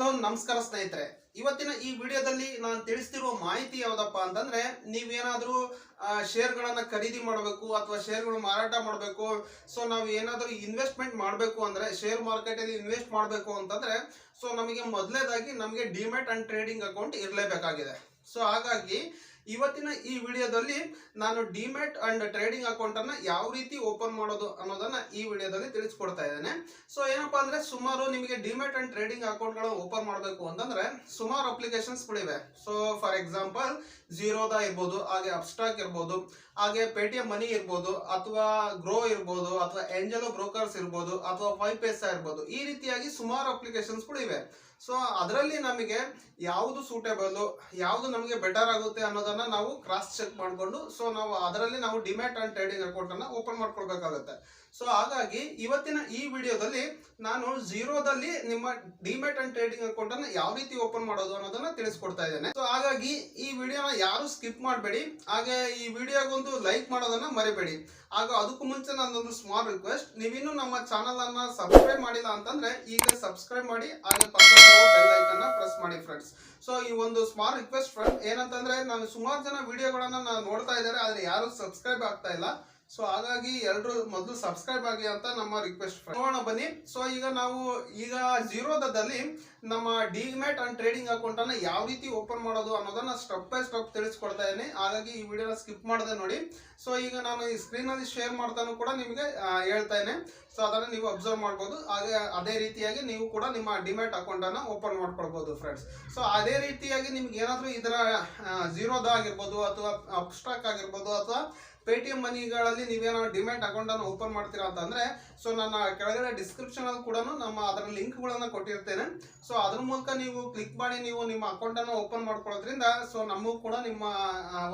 Hello ನಮಸ್ಕಾರ ಸ್ನೇಹಿತರೆ. ಇವತ್ತಿನ ಈ ವಿಡಿಯೋದಲ್ಲಿ ನಾನು ತಿಳಿಸ್ತಿರುವ ಮಾಹಿತಿ ಯಾವ್ದಪ್ಪ ಅಂತಂದ್ರೆ, ನೀವೇನಾದರೂ ಶೇರ್ಗಳನ್ನು ಖರೀದಿ ಮಾಡಬೇಕು ಅಥವಾ ಶೇರ್ಗಳು ಮಾರಾಟ ಮಾಡಬೇಕು, ಸೊ ನಾವು ಏನಾದರೂ ಇನ್ವೆಸ್ಟ್ಮೆಂಟ್ ಮಾಡಬೇಕು ಅಂದ್ರೆ, ಶೇರ್ ಮಾರ್ಕೆಟಲ್ಲಿ ಇನ್ವೆಸ್ಟ್ ಮಾಡಬೇಕು ಅಂತಂದ್ರೆ, ಸೊ ನಮಗೆ ಮೊದಲೇದಾಗಿ ನಮಗೆ ಡಿಮೆಟ್ ಅಂಡ್ ಟ್ರೇಡಿಂಗ್ ಅಕೌಂಟ್ ಇರಲೇಬೇಕಾಗಿದೆ. ಸೊ ಹಾಗಾಗಿ ಇವತ್ತಿನ ಈ ವಿಡಿಯೋದಲ್ಲಿ ನಾನು ಡಿಮ್ಯಾಟ್ ಅಂಡ್ ಟ್ರೇಡಿಂಗ್ ಅಕೌಂಟ್ ಅನ್ನ ಯಾವ ರೀತಿ ಓಪನ್ ಮಾಡೋದು ಅನ್ನೋದನ್ನ ಈ ವಿಡಿಯೋದಲ್ಲಿ ತಿಳಿಸ್ಕೊಡ್ತಾ ಇದ್ದೇನೆ. ಸೊ ಏನಪ್ಪಾ ಅಂದ್ರೆ ಸುಮಾರು ನಿಮಗೆ ಡಿಮ್ಯಾಟ್ ಅಂಡ್ ಟ್ರೇಡಿಂಗ್ ಅಕೌಂಟ್ ಗಳನ್ನ ಓಪನ್ ಮಾಡಬೇಕು ಅಂತಂದ್ರೆ ಸುಮಾರು ಅಪ್ಲಿಕೇಶನ್ಸ್ ಗಳಿವೆ. ಸೊ ಫಾರ್ ಎಕ್ಸಾಂಪಲ್ ಝೀರೋದ ಇರ್ಬೋದು, ಹಾಗೆ ಅಪ್ಸ್ಟಾಕ್ ಇರ್ಬೋದು, ಹಾಗೆ ಪೇಟಿಎಂ ಮನಿ ಇರ್ಬೋದು, ಅಥವಾ ಗ್ರೋ ಇರ್ಬೋದು, ಅಥವಾ ಏಂಜಲೋ ಬ್ರೋಕರ್ಸ್ ಇರ್ಬೋದು, ಅಥವಾ ಫೈವ್ ಪೇಸಾ ಇರ್ಬೋದು, ಈ ರೀತಿಯಾಗಿ ಸುಮಾರು ಅಪ್ಲಿಕೇಶನ್ಸ್ ಗಳಿವೆ ಸೊ ಅದರಲ್ಲಿ ನಮಗೆ ಯಾವುದು ಸೂಟೇಬಲ್ ಯಾವುದು ನಮಗೆ ಬೆಟರ್ ಆಗುತ್ತೆ ಅನ್ನೋದನ್ನ ನಾವು ಕ್ರಾಸ್ ಚೆಕ್ ಮಾಡಿಕೊಂಡು ಸೊ ನಾವು ಅದರಲ್ಲಿ ನಾವು ಡಿಮ್ಯಾಟ್ ಅಂಡ್ ಟ್ರೇಡಿಂಗ್ ಅಕೌಂಟ್ ಅನ್ನ ಓಪನ್ ಮಾಡ್ಕೊಳ್ಬೇಕಾಗುತ್ತೆ. ಸೊ ಹಾಗಾಗಿ ಇವತ್ತಿನ ಈ ವಿಡಿಯೋದಲ್ಲಿ ನಾನು ಝೀರೋದಲ್ಲಿ ನಿಮ್ಮ ಡಿಮೆಟ್ ಅಂಡ್ ಟ್ರೇಡಿಂಗ್ ಅಕೌಂಟ್ ಅನ್ನ ಯಾವ ರೀತಿ ಓಪನ್ ಮಾಡೋದು ಅನ್ನೋದನ್ನ ತಿಳಿಸ್ಕೊಡ್ತಾ ಇದ್ದೇನೆ. ಸೊ ಹಾಗಾಗಿ ಈ ವಿಡಿಯೋನ ಯಾರು ಸ್ಕಿಪ್ ಮಾಡಬೇಡಿ. ಹಾಗೆ ಈ ವಿಡಿಯೋಗೊಂದು ಲೈಕ್ ಮಾಡೋದನ್ನ ಮರಿಬೇಡಿ. ಹಾಗೂ ಅದಕ್ಕೂ ಮುಂಚೆ ನನ್ನೊಂದು ಸ್ಮಾಲ್ ರಿಕ್ವೆಸ್ಟ್. ನೀವಿನ್ನೂ ನಮ್ಮ ಚಾನಲ್ ಅನ್ನ ಸಬ್ಸ್ಕ್ರೈಬ್ ಮಾಡಿಲ್ಲ ಅಂತಂದ್ರೆ ಈಗ ಸಬ್ಸ್ಕ್ರೈಬ್ ಮಾಡಿ, ಹಾಗೆ ಬೆಲ್ ಪ್ರೆಸ್ ಮಾಡಿ ಫ್ರೆಂಡ್ಸ್ ಸೊ ಈ ಒಂದು ಸ್ಮಾಲ್ ರಿಕ್ವೆಸ್ಟ್ ಫ್ರೆಂಡ್ ಏನಂತಂದ್ರೆ ನಾನು ಸುಮಾರು ಜನ ವಿಡಿಯೋಗಳನ್ನ ನಾನು ನೋಡ್ತಾ ಇದ್ದಾರೆ, ಆದ್ರೆ ಯಾರು ಸಬ್ಸ್ಕ್ರೈಬ್ ಆಗ್ತಾ ಇಲ್ಲ. ಸೊ ಹಾಗಾಗಿ ಎಲ್ಲರೂ ಮೊದಲು ಸಬ್ಸ್ಕ್ರೈಬ್ ಆಗಿ ಅಂತ ನಮ್ಮ ರಿಕ್ವೆಸ್ಟ್ ನೋಡೋಣ ಬನ್ನಿ. ಸೊ ಈಗ ನಾವು, ಈಗ ಝೀರೋದಲ್ಲಿ ನಮ್ಮ ಡಿಮ್ಯಾಟ್ ಅಂಡ್ ಟ್ರೇಡಿಂಗ್ ಅಕೌಂಟ್ ಅನ್ನ ಯಾವ ರೀತಿ ಓಪನ್ ಮಾಡೋದು ಅನ್ನೋದನ್ನ ಸ್ಟೆಪ್ ಬೈ ಸ್ಟೆಪ್ ತಿಳಿಸ್ಕೊಡ್ತಾ ಇದ್ದೀನಿ. ಹಾಗಾಗಿ ಈ ವಿಡಿಯೋನ ಸ್ಕಿಪ್ ಮಾಡದೆ ನೋಡಿ. ಸೊ ಈಗ ನಾನು ಈ ಸ್ಕ್ರೀನ್ ಅಲ್ಲಿ ಶೇರ್ ಮಾಡ್ತಾನು ಕೂಡ ನಿಮಗೆ ಹೇಳ್ತಾ ಇದ್ದೇನೆ. ಸೊ ಅದನ್ನ ನೀವು ಅಬ್ಸರ್ವ್ ಮಾಡ್ಬೋದು. ಹಾಗೆ ಅದೇ ರೀತಿಯಾಗಿ ನೀವು ಕೂಡ ನಿಮ್ಮ ಡಿಮ್ಯಾಟ್ ಅಕೌಂಟ್ ಅನ್ನ ಓಪನ್ ಮಾಡ್ಕೊಳ್ಬಹುದು ಫ್ರೆಂಡ್ಸ್ ಸೊ ಅದೇ ರೀತಿಯಾಗಿ ನಿಮ್ಗೆ ಏನಾದ್ರೂ ಇದರ ಝೀರೋದ ಆಗಿರ್ಬೋದು ಅಥವಾ ಅಪ್ಸ್ಟಾಕ್ ಆಗಿರ್ಬೋದು ಅಥವಾ ಪೇಟಿಎಂ ಮನಿಗಳಲ್ಲಿ ನೀವೇನೋ ಡಿಮ್ಯಾಟ್ ಅಕೌಂಟ್ ಅನ್ನು ಓಪನ್ ಮಾಡ್ತೀರಾ ಅಂತಂದ್ರೆ ಸೊ ನನ್ನ ಕೆಳಗಡೆ ಡಿಸ್ಕ್ರಿಪ್ಷನ್ ಅಲ್ಲಿ ಕೂಡ ನಮ್ಮ ಅದರ ಲಿಂಕ್ಗಳನ್ನು ಕೊಟ್ಟಿರ್ತೇನೆ. ಸೊ ಅದ್ರ ಮೂಲಕ ನೀವು ಕ್ಲಿಕ್ ಮಾಡಿ ನೀವು ನಿಮ್ಮ ಅಕೌಂಟ್ ಅನ್ನು ಓಪನ್ ಮಾಡ್ಕೊಳ್ಳೋದ್ರಿಂದ ಸೊ ನಮಗೂ ಕೂಡ ನಿಮ್ಮ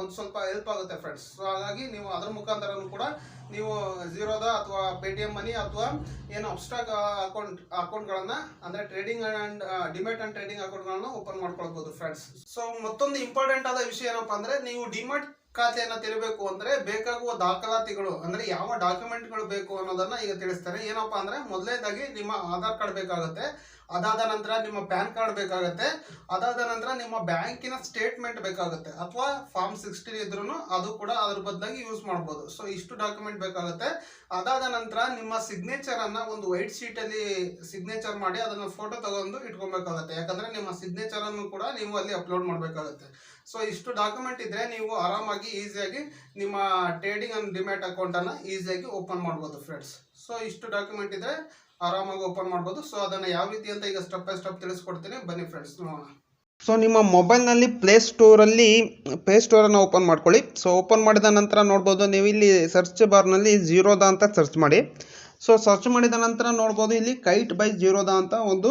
ಒಂದು ಸ್ವಲ್ಪ ಹೆಲ್ಪ್ ಆಗುತ್ತೆ ಫ್ರೆಂಡ್ಸ್ ಸೊ ಹಾಗಾಗಿ ನೀವು ಅದ್ರ ಮುಖಾಂತರನು ಕೂಡ ನೀವು ಝೀರೋದ ಅಥವಾ ಪೇಟಿಎಂ ಮನಿ ಅಥವಾ ಏನು ಅಬ್ಸ್ಟಾಕ್ ಅಕೌಂಟ್ ಅಕೌಂಟ್ಗಳನ್ನ ಅಂದ್ರೆ trading and demat and trading ಅಕೌಂಟ್ಗಳನ್ನ ಓಪನ್ ಮಾಡ್ಕೊಳ್ಬಹುದು ಫ್ರೆಂಡ್ಸ್ ಸೊ ಮತ್ತೊಂದು ಇಂಪಾರ್ಟೆಂಟ್ ಆದ ವಿಷಯ ಏನಪ್ಪಾ ಅಂದ್ರೆ, ನೀವು ಡಿಮ್ಯಾಟ್ ಖಾತೆಯನ್ನ ತೆರಬೇಕು ಅಂದ್ರೆ ಬೇಕಾಗುವ ದಾಖಲಾತಿಗಳು, ಅಂದ್ರೆ ಯಾವ ಡಾಕ್ಯುಮೆಂಟ್ಗಳು ಬೇಕು ಅನ್ನೋದನ್ನ ಈಗ ತಿಳಿಸ್ತಾರೆ. ಏನಪ್ಪಾ ಅಂದ್ರೆ ಮೊದಲನೇದಾಗಿ ನಿಮ್ಮ ಆಧಾರ್ ಕಾರ್ಡ್ ಬೇಕಾಗುತ್ತೆ. ಅದಾದ ನಂತರ ನಿಮ್ಮ ಪ್ಯಾನ್ ಕಾರ್ಡ್ ಬೇಕಾಗುತ್ತೆ, ಅದಾದ ನಂತರ ನಿಮ್ಮ ಬ್ಯಾಂಕಿನ ಸ್ಟೇಟ್ಮೆಂಟ್ ಬೇಕಾಗುತ್ತೆ, ಅಥವಾ ಫಾರ್ಮ್ ಸಿಕ್ಸ್ಟೀನ್ ಇದ್ರೂ ಅದು ಕೂಡ ಅದ್ರ ಬದಲಾಗಿ ಯೂಸ್ ಮಾಡ್ಬೋದು. ಸೊ ಇಷ್ಟು ಡಾಕ್ಯುಮೆಂಟ್ ಬೇಕಾಗುತ್ತೆ. ಅದಾದ ನಂತರ ನಿಮ್ಮ ಸಿಗ್ನೇಚರ್ ಅನ್ನ ಒಂದು ವೈಟ್ ಶೀಟ್ ಅಲ್ಲಿ ಸಿಗ್ನೇಚರ್ ಮಾಡಿ ಅದನ್ನ ಫೋಟೋ ತಗೊಂಡು ಇಟ್ಕೊಬೇಕಾಗುತ್ತೆ. ಯಾಕಂದ್ರೆ ನಿಮ್ಮ ಸಿಗ್ನೇಚರ್ ಅನ್ನು ಕೂಡ ನೀವು ಅಲ್ಲಿ ಅಪ್ಲೋಡ್ ಮಾಡಬೇಕಾಗುತ್ತೆ. ಸೊ ಇಷ್ಟು ಡಾಕ್ಯುಮೆಂಟ್ ಇದ್ರೆ ನೀವು ಆರಾಮಾಗಿ ಈಸಿಯಾಗಿ ನಿಮ್ಮ ಟ್ರೇಡಿಂಗ್ ಅಂಡ್ ಡಿಮ್ಯಾಟ್ ಅಕೌಂಟ್ ಅನ್ನ ಈಸಿಯಾಗಿ ಓಪನ್ ಮಾಡ್ಬೋದು ಫ್ರೆಂಡ್ಸ್ ಸೊ ಇಷ್ಟು ಡಾಕ್ಯುಮೆಂಟ್ ಇದ್ರೆ ಆರಾಮಾಗಿ ಓಪನ್ ಮಾಡ್ಬೋದು. ಸೊ ಅದನ್ನ ಯಾವ ರೀತಿ ಅಂತ ಈಗ ಸ್ಟೆಪ್ ಬೈ ಸ್ಟೆಪ್ ತಿಳಿಸ್ಕೊಡ್ತೀನಿ. ಬನ್ನಿ ಫ್ರೆಂಡ್ಸ್ ನೋಡೋಣ. ಸೊ ನಿಮ್ಮ ಮೊಬೈಲ್ನಲ್ಲಿ ಪ್ಲೇ ಸ್ಟೋರಲ್ಲಿ ಪ್ಲೇ ಸ್ಟೋರನ್ನು ಓಪನ್ ಮಾಡ್ಕೊಳ್ಳಿ. ಸೊ ಓಪನ್ ಮಾಡಿದ ನಂತರ ನೋಡ್ಬೋದು, ನೀವು ಇಲ್ಲಿ ಸರ್ಚ್ ಬಾರ್ನಲ್ಲಿ ಜೀರೋದ ಅಂತ ಸರ್ಚ್ ಮಾಡಿ. ಸೊ ಸರ್ಚ್ ಮಾಡಿದ ನಂತರ ನೋಡ್ಬೋದು, ಇಲ್ಲಿ ಕೈಟ್ ಬೈ ಜೀರೋದ ಅಂತ ಒಂದು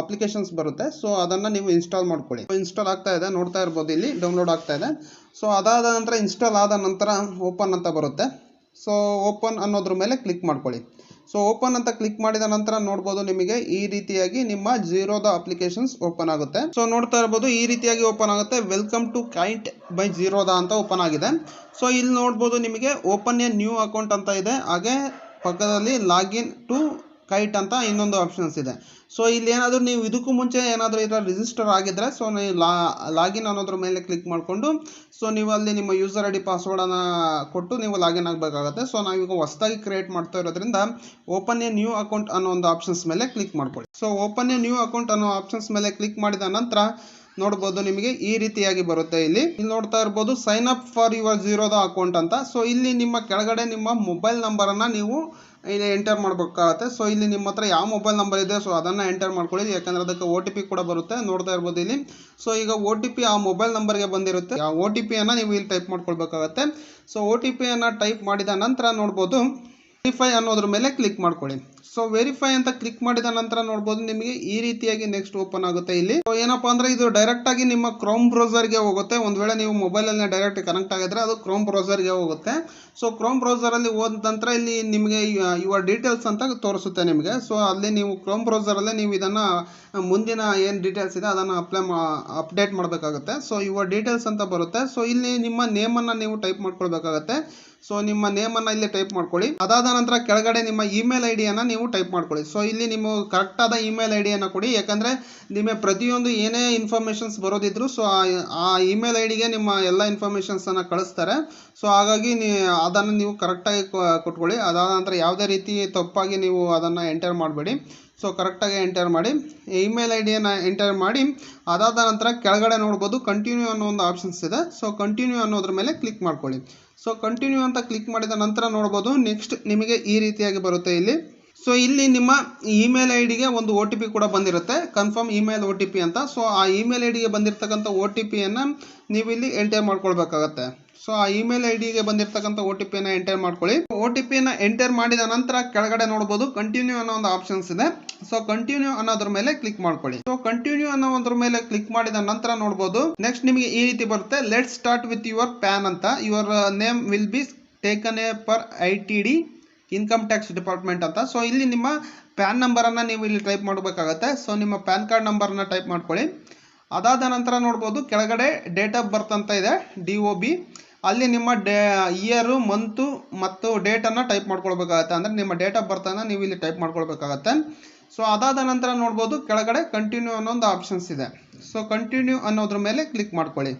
ಅಪ್ಲಿಕೇಶನ್ಸ್ ಬರುತ್ತೆ. ಸೊ ಅದನ್ನು ನೀವು ಇನ್ಸ್ಟಾಲ್ ಮಾಡ್ಕೊಳ್ಳಿ. ಇನ್ಸ್ಟಾಲ್ ಆಗ್ತಾ ಇದೆ. ನೋಡ್ತಾ ಇರ್ಬೋದು ಇಲ್ಲಿ ಡೌನ್ಲೋಡ್ ಆಗ್ತಾ ಇದೆ. ಸೊ ಅದಾದ ನಂತರ ಇನ್ಸ್ಟಾಲ್ ಆದ ನಂತರ ಓಪನ್ ಅಂತ ಬರುತ್ತೆ. ಸೊ ಓಪನ್ ಅನ್ನೋದ್ರ ಮೇಲೆ ಕ್ಲಿಕ್ ಮಾಡ್ಕೊಳ್ಳಿ. ಸೊ ಓಪನ್ ಅಂತ ಕ್ಲಿಕ್ ಮಾಡಿದ ನಂತರ ನೋಡ್ಬೋದು ನಿಮಗೆ ಈ ರೀತಿಯಾಗಿ ನಿಮ್ಮ ಜೀರೋದ ಅಪ್ಲಿಕೇಶನ್ಸ್ ಓಪನ್ ಆಗುತ್ತೆ. ಸೊ ನೋಡ್ತಾ ಇರಬಹುದು ಈ ರೀತಿಯಾಗಿ ಓಪನ್ ಆಗುತ್ತೆ. Welcome to Kite by Zerodha ಅಂತ ಓಪನ್ ಆಗಿದೆ. ಸೊ ಇಲ್ಲಿ ನೋಡ್ಬೋದು ನಿಮಗೆ ಓಪನ್ ಎ ನ್ಯೂ ಅಕೌಂಟ್ ಅಂತ ಇದೆ. ಹಾಗೆ ಪಕ್ಕದಲ್ಲಿ ಲಾಗಿನ್ ಟು ಕೈಟ್ ಅಂತ ಇನ್ನೊಂದು ಆಪ್ಷನ್ಸ್ ಇದೆ. ಸೊ ಇಲ್ಲಿ ಏನಾದರೂ ನೀವು ಇದಕ್ಕೂ ಮುಂಚೆ ಏನಾದರೂ ಇದರ ರಿಜಿಸ್ಟರ್ ಆಗಿದ್ದರೆ ಸೊ ನೀವು ಲಾಗಿನ್ ಅನ್ನೋದ್ರ ಮೇಲೆ ಕ್ಲಿಕ್ ಮಾಡಿಕೊಂಡು ಸೊ ನೀವು ಅಲ್ಲಿ ನಿಮ್ಮ ಯೂಸರ್ ಐ ಡಿ ಪಾಸ್ವರ್ಡನ್ನು ಕೊಟ್ಟು ನೀವು ಲಾಗಿನ್ ಆಗಬೇಕಾಗುತ್ತೆ. ಸೊ ನಾವೀಗ ಹೊಸದಾಗಿ ಕ್ರಿಯೇಟ್ ಮಾಡ್ತಾ ಇರೋದ್ರಿಂದ ಓಪನ್ ಎ ನ್ಯೂ ಅಕೌಂಟ್ ಅನ್ನೋ ಒಂದು ಆಪ್ಷನ್ಸ್ ಮೇಲೆ ಕ್ಲಿಕ್ ಮಾಡ್ಕೊಳ್ಳಿ. So open a new account ಅನ್ನೋ ಆಪ್ಷನ್ಸ್ ಮೇಲೆ ಕ್ಲಿಕ್ ಮಾಡಿದ ನಂತರ ನೋಡ್ಬೋದು ನಿಮಗೆ ಈ ರೀತಿಯಾಗಿ ಬರುತ್ತೆ ಇಲ್ಲಿ. ಇಲ್ಲಿ ನೋಡ್ತಾ ಇರ್ಬೋದು sign up for your Zerodha account ಅಂತ. ಸೊ ಇಲ್ಲಿ ನಿಮ್ಮ ಕೆಳಗಡೆ ನಿಮ್ಮ ಮೊಬೈಲ್ ನಂಬರನ್ನು ನೀವು ಇಲ್ಲಿ ಎಂಟರ್ ಮಾಡಬೇಕಾಗತ್ತೆ. ಸೊ ಇಲ್ಲಿ ನಿಮ್ಮ ಹತ್ರ ಯಾವ ಮೊಬೈಲ್ ನಂಬರ್ ಇದೆ ಸೊ ಅದನ್ನು ಎಂಟರ್ ಮಾಡ್ಕೊಳ್ಳಿ. ಯಾಕಂದ್ರೆ ಅದಕ್ಕೆ ಒ ಟಿ ಪಿ ಕೂಡ ಬರುತ್ತೆ ನೋಡ್ತಾ ಇರ್ಬೋದು ಇಲ್ಲಿ. ಸೊ ಈಗ ಒ ಟಿ ಪಿ ಆ ಮೊಬೈಲ್ ನಂಬರ್ಗೆ ಬಂದಿರುತ್ತೆ. ಆ ಒ ಟಿ ಪಿಯನ್ನು ನೀವು ಇಲ್ಲಿ ಟೈಪ್ ಮಾಡ್ಕೊಳ್ಬೇಕಾಗತ್ತೆ. ಸೊ ಒ ಟಿ ಪಿಯನ್ನು ಟೈಪ್ ಮಾಡಿದ ನಂತರ ನೋಡ್ಬೋದು ವೆರಿಫೈ ಅನ್ನೋದ್ರ ಮೇಲೆ ಕ್ಲಿಕ್ ಮಾಡ್ಕೊಳ್ಳಿ. ಸೊ ವೆರಿಫೈ ಅಂತ ಕ್ಲಿಕ್ ಮಾಡಿದ ನಂತರ ನೋಡ್ಬೋದು ನಿಮಗೆ ಈ ರೀತಿಯಾಗಿ ನೆಕ್ಸ್ಟ್ ಓಪನ್ ಆಗುತ್ತೆ ಇಲ್ಲಿ. ಏನಪ್ಪಾ ಅಂದ್ರೆ ಇದು ಡೈರೆಕ್ಟ್ ಆಗಿ ನಿಮ್ಮ ಕ್ರೋಮ್ ಬ್ರೌಸರ್ಗೆ ಹೋಗುತ್ತೆ. ಒಂದ್ ವೇಳೆ ನೀವು ಮೊಬೈಲ್ ಅಲ್ಲಿ ಡೈರೆಕ್ಟ್ ಕನೆಕ್ಟ್ ಆಗಿದ್ರೆ ಅದು ಕ್ರೋಮ್ ಬ್ರೌಸರ್ಗೆ ಹೋಗುತ್ತೆ. ಸೊ ಕ್ರೋಮ್ ಬ್ರೌಸರ್ ಅಲ್ಲಿ ಹೋದ ನಂತರ ಇಲ್ಲಿ ನಿಮಗೆ ಯುವರ್ ಡೀಟೇಲ್ಸ್ ಅಂತ ತೋರಿಸುತ್ತೆ ನಿಮಗೆ. ಸೊ ಅಲ್ಲಿ ನೀವು ಕ್ರೋಮ್ ಬ್ರೌಸರ್ ಅಲ್ಲೇ ನೀವು ಇದನ್ನ ಮುಂದಿನ ಏನು ಡೀಟೇಲ್ಸ್ ಇದೆ ಅದನ್ನ ಅಪ್ಲೈ ಅಪ್ಡೇಟ್ ಮಾಡಬೇಕಾಗುತ್ತೆ. ಸೊ ಯುವರ್ ಡೀಟೇಲ್ಸ್ ಅಂತ ಬರುತ್ತೆ. ಸೊ ಇಲ್ಲಿ ನಿಮ್ಮ ನೇಮ್ ಅನ್ನ ನೀವು ಟೈಪ್ ಮಾಡ್ಕೊಳ್ಬೇಕಾಗತ್ತೆ. ಸೊ ನಿಮ್ಮ ನೇಮನ್ನು ಇಲ್ಲಿ ಟೈಪ್ ಮಾಡ್ಕೊಳ್ಳಿ. ಅದಾದ ನಂತರ ಕೆಳಗಡೆ ನಿಮ್ಮ ಇಮೇಲ್ ಐಡಿಯನ್ನ ಡಿಯನ್ನು ನೀವು ನೀವು ಟೈಪ್ ಮಾಡ್ಕೊಳ್ಳಿ. ಸೊ ಇಲ್ಲಿ ನಿಮ್ಮ ಕರೆಕ್ಟಾದ ಇಮೇಲ್ ಐ ಡಿಯನ್ನು ಕೊಡಿ. ಯಾಕಂದರೆ ನಿಮಗೆ ಪ್ರತಿಯೊಂದು ಏನೇ ಇನ್ಫಾರ್ಮೇಷನ್ಸ್ ಬರೋದಿದ್ರು ಸೊ ಆ ಇಮೇಲ್ ಐ ಡಿಗೆ ನಿಮ್ಮ ಎಲ್ಲ ಇನ್ಫಾರ್ಮೇಷನ್ಸನ್ನು ಕಳಿಸ್ತಾರೆ. ಸೊ ಹಾಗಾಗಿ ನೀ, ಅದನ್ನು ನೀವು ಕರೆಕ್ಟಾಗಿ ಕೊಟ್ಕೊಳ್ಳಿ. ಅದಾದ ನಂತರ ಯಾವುದೇ ರೀತಿ ತಪ್ಪಾಗಿ ನೀವು ಅದನ್ನು ಎಂಟರ್ ಮಾಡಬೇಡಿ. ಸೊ ಕರೆಕ್ಟಾಗಿ ಎಂಟರ್ ಮಾಡಿ. ಇಮೇಲ್ ಐ ಡಿಯನ್ನು ಎಂಟರ್ ಮಾಡಿ. ಅದಾದ ನಂತರ ಕೆಳಗಡೆ ನೋಡ್ಬೋದು ಕಂಟಿನ್ಯೂ ಅನ್ನೋ ಒಂದು ಆಪ್ಷನ್ಸ್ ಇದೆ. ಸೊ ಕಂಟಿನ್ಯೂ ಅನ್ನೋದ್ರ ಮೇಲೆ ಕ್ಲಿಕ್ ಮಾಡ್ಕೊಳ್ಳಿ. ಸೊ ಕಂಟಿನ್ಯೂ ಅಂತ ಕ್ಲಿಕ್ ಮಾಡಿದ ನಂತರ ನೋಡ್ಬೋದು ನೆಕ್ಸ್ಟ್ ನಿಮಗೆ ಈ ರೀತಿಯಾಗಿ ಬರುತ್ತೆ ಇಲ್ಲಿ. ಸೊ ಇಲ್ಲಿ ನಿಮ್ಮ ಇಮೇಲ್ ಐ ಡಿಗೆ ಒಂದು ಒ ಟಿ ಪಿ ಕೂಡ ಬಂದಿರುತ್ತೆ. Confirm email O T P ಅಂತ. ಸೊ ಆ ಇಮೇಲ್ ಐ ಡಿಗೆ ಬಂದಿರತಕ್ಕಂಥ ಒ ಟಿ ಪಿಯನ್ನು ನೀವು ಇಲ್ಲಿ ಎಂಟರ್ ಮಾಡ್ಕೊಳ್ಬೇಕಾಗತ್ತೆ. ಸೊ ಆ ಇಮೇಲ್ ಐ ಡಿಗೆ ಬಂದಿರತಕ್ಕಂಥ ಒ ಟಿ ಪಿಯನ್ನು ಎಂಟರ್ ಮಾಡ್ಕೊಳ್ಳಿ. ಒ ಟಿ ಪಿಯನ್ನು ಎಂಟರ್ ಮಾಡಿದ ನಂತರ ಕೆಳಗಡೆ ನೋಡ್ಬೋದು ಕಂಟಿನ್ಯೂ ಅನ್ನೋ ಒಂದು ಆಪ್ಷನ್ಸ್ ಇದೆ. ಸೊ ಕಂಟಿನ್ಯೂ ಅನ್ನೋದ್ರ ಮೇಲೆ ಕ್ಲಿಕ್ ಮಾಡ್ಕೊಳ್ಳಿ. ಸೊ ಕಂಟಿನ್ಯೂ ಅನ್ನೋದ್ರ ಮೇಲೆ ಕ್ಲಿಕ್ ಮಾಡಿದ ನಂತರ ನೋಡ್ಬೋದು. ನೆಕ್ಸ್ಟ್ ನಿಮಗೆ ಈ ರೀತಿ ಬರುತ್ತೆ. Let start with your PAN ಅಂತ. Your name will be taken as per I T D income tax department ಅಂತ. ಸೊ ಇಲ್ಲಿ ನಿಮ್ಮ ಪ್ಯಾನ್ ನಂಬರನ್ನು ನೀವು ಇಲ್ಲಿ ಟೈಪ್ ಮಾಡಬೇಕಾಗತ್ತೆ. ಸೊ ನಿಮ್ಮ ಪ್ಯಾನ್ ಕಾರ್ಡ್ ನಂಬರನ್ನು ಟೈಪ್ ಮಾಡ್ಕೊಳ್ಳಿ. ಅದಾದ ನಂತರ ನೋಡ್ಬೋದು, ಕೆಳಗಡೆ ಡೇಟ್ ಆಫ್ ಬರ್ತ್ ಅಂತ ಇದೆ ಡಿ ಒ ಬಿ ಅಲ್ಲಿ ನಿಮ್ಮ ಡೇ ಇಯರು ಮಂತು ಮತ್ತು ಡೇಟನ್ನು ಟೈಪ್ ಮಾಡ್ಕೊಳ್ಬೇಕಾಗತ್ತೆ. ಅಂದರೆ ನಿಮ್ಮ ಡೇಟ್ ಆಫ್ ಬರ್ತನ್ನು ನೀವು ಇಲ್ಲಿ ಟೈಪ್ ಮಾಡ್ಕೊಳ್ಬೇಕಾಗತ್ತೆ. ಸೊ ಅದಾದ ನಂತರ ನೋಡ್ಬೋದು, ಕೆಳಗಡೆ ಕಂಟಿನ್ಯೂ ಅನ್ನೋ ಒಂದು ಆಪ್ಷನ್ಸ್ ಇದೆ. ಸೊ ಕಂಟಿನ್ಯೂ ಅನ್ನೋದ್ರ ಮೇಲೆ ಕ್ಲಿಕ್ ಮಾಡ್ಕೊಳ್ಳಿ.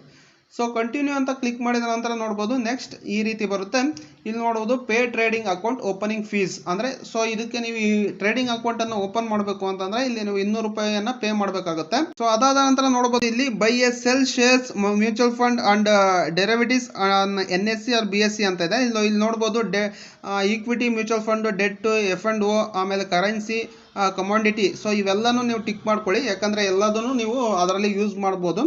ಸೊ ಕಂಟಿನ್ಯೂ ಅಂತ ಕ್ಲಿಕ್ ಮಾಡಿದ ನಂತರ ನೋಡ್ಬೋದು ನೆಕ್ಸ್ಟ್ ಈ ರೀತಿ ಬರುತ್ತೆ. ಇಲ್ಲಿ ನೋಡ್ಬೋದು pay trading account opening fees ಅಂದರೆ ಸೊ ಇದಕ್ಕೆ ನೀವು ಈ ಟ್ರೇಡಿಂಗ್ ಅಕೌಂಟನ್ನು ಓಪನ್ ಮಾಡಬೇಕು ಅಂತಂದರೆ, ಇಲ್ಲಿ ನೀವು ಇನ್ನೂರು ರೂಪಾಯಿಯನ್ನು ಪೇ ಮಾಡಬೇಕಾಗುತ್ತೆ. ಸೊ ಅದಾದ ನಂತರ ನೋಡ್ಬೋದು, ಇಲ್ಲಿ buy A sell shares mutual fund and derivatives N S C or B S C ಅಂತ ಇದೆ. ಇಲ್ಲಿ ಇಲ್ಲಿ ನೋಡ್ಬೋದು day equity mutual fund debt F and O ಆಮೇಲೆ ಕರೆನ್ಸಿ ಕಮಾಂಡಿಟಿ ಸೊ ಇವೆಲ್ಲನೂ ನೀವು ಟಿಕ್ ಮಾಡ್ಕೊಳ್ಳಿ. ಯಾಕಂದರೆ ಎಲ್ಲದನ್ನು ನೀವು ಅದರಲ್ಲಿ ಯೂಸ್ ಮಾಡ್ಬೋದು.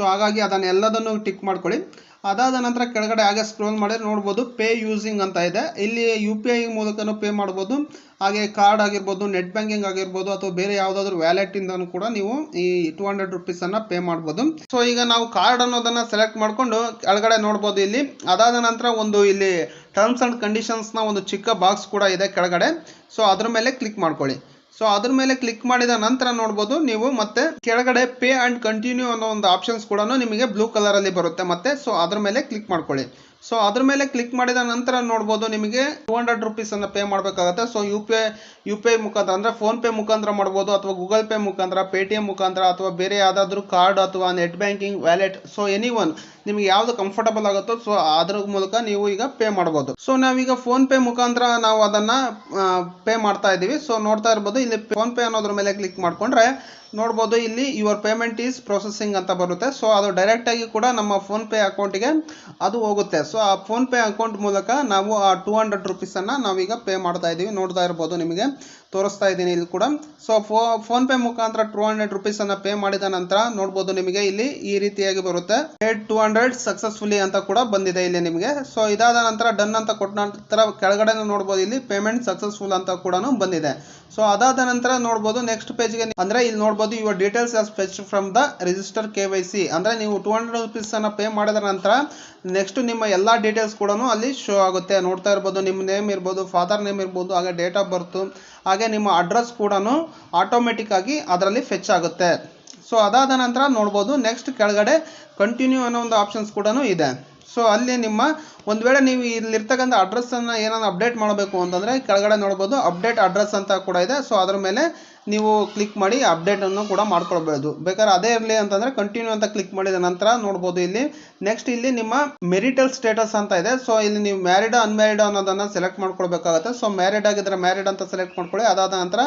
ಸೊ ಹಾಗಾಗಿ ಅದನ್ನು ಎಲ್ಲದನ್ನು ಟಿಕ್ ಮಾಡ್ಕೊಳ್ಳಿ. ಅದಾದ ನಂತರ ಕೆಳಗಡೆ ಹಾಗೆ ಸ್ಕ್ರೋಲ್ ಮಾಡಿದ್ರೆ ನೋಡ್ಬೋದು ಪೇ ಯೂಸಿಂಗ್ ಅಂತ ಇದೆ. ಇಲ್ಲಿ ಯು ಪಿ ಐ ಮೂಲಕನೂ ಪೇ ಮಾಡ್ಬೋದು. ಹಾಗೆ ಕಾರ್ಡ್ ಆಗಿರ್ಬೋದು ನೆಟ್ ಬ್ಯಾಂಕಿಂಗ್ ಆಗಿರ್ಬೋದು ಅಥವಾ ಬೇರೆ ಯಾವುದಾದ್ರೂ ವ್ಯಾಲೆಟಿಂದನೂ ಕೂಡ ನೀವು ಈ ಟು ಹಂಡ್ರೆಡ್ ರುಪೀಸನ್ನು ಪೇ ಮಾಡ್ಬೋದು. ಸೊ ಈಗ ನಾವು ಕಾರ್ಡ್ ಅನ್ನೋದನ್ನು ಸೆಲೆಕ್ಟ್ ಮಾಡಿಕೊಂಡು ಕೆಳಗಡೆ ನೋಡ್ಬೋದು ಇಲ್ಲಿ. ಅದಾದ ನಂತರ ಒಂದು ಇಲ್ಲಿ ಟರ್ಮ್ಸ್ ಆ್ಯಂಡ್ ಕಂಡೀಷನ್ಸ್ನ ಒಂದು ಚಿಕ್ಕ ಬಾಕ್ಸ್ ಕೂಡ ಇದೆ ಕೆಳಗಡೆ. ಸೊ ಅದ್ರ ಮೇಲೆ ಕ್ಲಿಕ್ ಮಾಡ್ಕೊಳ್ಳಿ. ಸೊ ಅದ್ರ ಮೇಲೆ ಕ್ಲಿಕ್ ಮಾಡಿದ ನಂತರ ನೋಡ್ಬೋದು ನೀವು ಮತ್ತೆ ಕೆಳಗಡೆ ಪೇ ಅಂಡ್ ಕಂಟಿನ್ಯೂ ಅನ್ನೋ ಒಂದು ಆಪ್ಷನ್ಸ್ ಕೂಡ ನಿಮಗೆ ಬ್ಲೂ ಕಲರ್ ಅಲ್ಲಿ ಬರುತ್ತೆ ಮತ್ತೆ. ಸೊ ಅದ್ರ ಮೇಲೆ ಕ್ಲಿಕ್ ಮಾಡ್ಕೊಳ್ಳಿ. ಸೊ ಅದ್ರ ಮೇಲೆ ಕ್ಲಿಕ್ ಮಾಡಿದ ನಂತರ ನೋಡ್ಬೋದು ನಿಮಗೆ ಟೂ ಹಂಡ್ರೆಡ್ ರುಪೀಸ್ ಅನ್ನ ಪೇ ಮಾಡಬೇಕಾಗುತ್ತೆ. So U P I U P I ಮುಖಾಂತರ ಅಂದ್ರೆ ಫೋನ್ ಪೇ ಮುಖಾಂತರ ಮಾಡ್ಬೋದು ಅಥವಾ ಗೂಗಲ್ ಪೇ ಮುಖಾಂತರ ಪೇಟಿಎಂ ಮುಖಾಂತರ ಅಥವಾ ಬೇರೆ ಯಾವುದಾದ್ರೂ ಕಾರ್ಡ್ ಅಥವಾ net banking wallet so any one ನಿಮಗೆ ಯಾವ್ದು ಕಂಫರ್ಟಬಲ್ ಆಗುತ್ತೋ ಸೊ ಅದ್ರ ಮೂಲಕ ನೀವು ಈಗ ಪೇ ಮಾಡ್ಬೋದು. ಸೊ ನಾವೀಗ ಫೋನ್ ಪೇ ಮುಖಾಂತರ ನಾವು ಅದನ್ನ ಪೇ ಮಾಡ್ತಾ ಇದ್ದೀವಿ. ಸೊ ನೋಡ್ತಾ ಇರ್ಬೋದು, ಇಲ್ಲಿ ಫೋನ್ ಪೇ ಅನ್ನೋದ್ರ ಮೇಲೆ ಕ್ಲಿಕ್ ಮಾಡ್ಕೊಂಡ್ರೆ ನೋಡ್ಬೋದು. ಇಲ್ಲಿ ಯುವರ್ ಪೇಮೆಂಟ್ ಈಸ್ ಪ್ರೊಸೆಸಿಂಗ್ ಅಂತ ಬರುತ್ತೆ. ಸೊ ಅದು ಡೈರೆಕ್ಟ್ ಆಗಿ ಕೂಡ ನಮ್ಮ ಫೋನ್ ಪೇ ಅಕೌಂಟಿಗೆ ಅದು ಹೋಗುತ್ತೆ. ಸೊ ಆ ಫೋನ್ ಪೇ ಅಕೌಂಟ್ ಮೂಲಕ ನಾವು ಆ ಟೂ ಹಂಡ್ರೆಡ್ ರುಪೀಸನ್ನು ನಾವೀಗ ಪೇ ಮಾಡ್ತಾ ಇದ್ದೀವಿ ನೋಡ್ತಾ ಇರ್ಬೋದು ನಿಮಗೆ. ತೋರಿಸ್ತಾ ಇದ್ದೀನಿ ಇಲ್ಲಿ ಕೂಡ. ಸೊ ಫೋ ಫೋನ್ ಪೇ ಮುಖಾಂತರ ಟೂ ಹಂಡ್ರೆಡ್ ರುಪೀಸನ್ನು ಪೇ ಮಾಡಿದ ನಂತರ ನೋಡ್ಬೋದು ನಿಮಗೆ ಇಲ್ಲಿ ಈ ರೀತಿಯಾಗಿ ಬರುತ್ತೆ. ಪೇಡ್ ಟೂ ಹಂಡ್ರೆಡ್ ಸಕ್ಸಸ್ಫುಲಿ ಅಂತ ಕೂಡ ಬಂದಿದೆ ಇಲ್ಲಿ ನಿಮಗೆ. ಸೊ ಇದಾದ ನಂತರ ಡನ್ ಅಂತ ಕೊಟ್ಟ ನಂತರ ಕೆಳಗಡೆ ನೋಡ್ಬೋದು ಇಲ್ಲಿ ಪೇಮೆಂಟ್ ಸಕ್ಸಸ್ಫುಲ್ ಅಂತ ಕೂಡ ಬಂದಿದೆ. ಸೊ ಅದಾದ ನಂತರ ನೋಡ್ಬೋದು ನೆಕ್ಸ್ಟ್ ಪೇಜ್ಗೆ ಅಂದ್ರೆ ಇಲ್ಲಿ ನೋಡ್ಬೋದು your details as fetch from the register K Y C ಅಂದ್ರೆ ನೀವು ಟೂ ಹಂಡ್ರೆಡ್ ರುಪೀಸ್ ಅನ್ನ ಪೇ ಮಾಡಿದ ನಂತರ ನೆಕ್ಸ್ಟ್ ನಿಮ್ಮ ಎಲ್ಲಾ ಡೀಟೇಲ್ಸ್ ಕೂಡ ಅಲ್ಲಿ ಶೋ ಆಗುತ್ತೆ. ನೋಡ್ತಾ ಇರ್ಬೋದು ನಿಮ್ಮ ನೇಮ್ ಇರ್ಬೋದು ಫಾದರ್ ನೇಮ್ ಇರ್ಬೋದು, ಹಾಗೆ ಡೇಟ್ ಆಫ್ ಬರ್ತ್ ಹಾಗೆ ನಿಮ್ಮ ಅಡ್ರೆಸ್ ಕೂಡ ಆಟೋಮೆಟಿಕ್ಕಾಗಿ ಅದರಲ್ಲಿ ಫೆಚ್ ಆಗುತ್ತೆ. ಸೊ ಅದಾದ ನಂತರ ನೋಡ್ಬೋದು ನೆಕ್ಸ್ಟ್ ಕೆಳಗಡೆ ಕಂಟಿನ್ಯೂ ಅನ್ನೋ ಒಂದು ಆಪ್ಷನ್ಸ್ ಕೂಡ ಇದೆ. ಸೊ ಅಲ್ಲಿ ನಿಮ್ಮ ಒಂದು ವೇಳೆ ನೀವು ಇಲ್ಲಿರ್ತಕ್ಕಂಥ ಅಡ್ರೆಸ್ಸನ್ನು ಏನಾದ್ರು ಅಪ್ಡೇಟ್ ಮಾಡಬೇಕು ಅಂತಂದರೆ ಕೆಳಗಡೆ ನೋಡ್ಬೋದು ಅಪ್ಡೇಟ್ ಅಡ್ರೆಸ್ ಅಂತ ಕೂಡ ಇದೆ. ಸೊ ಅದ್ರ ಮೇಲೆ ನೀವು ಕ್ಲಿಕ್ ಮಾಡಿ ಅಪ್ಡೇಟನ್ನು ಕೂಡ ಮಾಡ್ಕೊಳ್ಬೋದು. ಬೇಕಾದ್ರೆ ಅದೇ ಇರಲಿ ಅಂತಂದರೆ ಕಂಟಿನ್ಯೂ ಅಂತ ಕ್ಲಿಕ್ ಮಾಡಿದ ನಂತರ ನೋಡ್ಬೋದು ಇಲ್ಲಿ. ನೆಕ್ಸ್ಟ್ ಇಲ್ಲಿ ನಿಮ್ಮ ಮೆರಿಟಲ್ ಸ್ಟೇಟಸ್ ಅಂತ ಇದೆ. ಸೊ ಇಲ್ಲಿ ನೀವು ಮ್ಯಾರಿಡ್ ಅನ್ಮ್ಯಾರಿಡ್ ಅನ್ನೋದನ್ನು ಸೆಲೆಕ್ಟ್ ಮಾಡ್ಕೊಳ್ಬೇಕಾಗುತ್ತೆ. ಸೊ ಮ್ಯಾರಿಡ್ ಆಗಿದ್ರೆ ಮ್ಯಾರಿಡ್ ಅಂತ ಸೆಲೆಕ್ಟ್ ಮಾಡ್ಕೊಳ್ಳಿ. ಅದಾದ ನಂತರ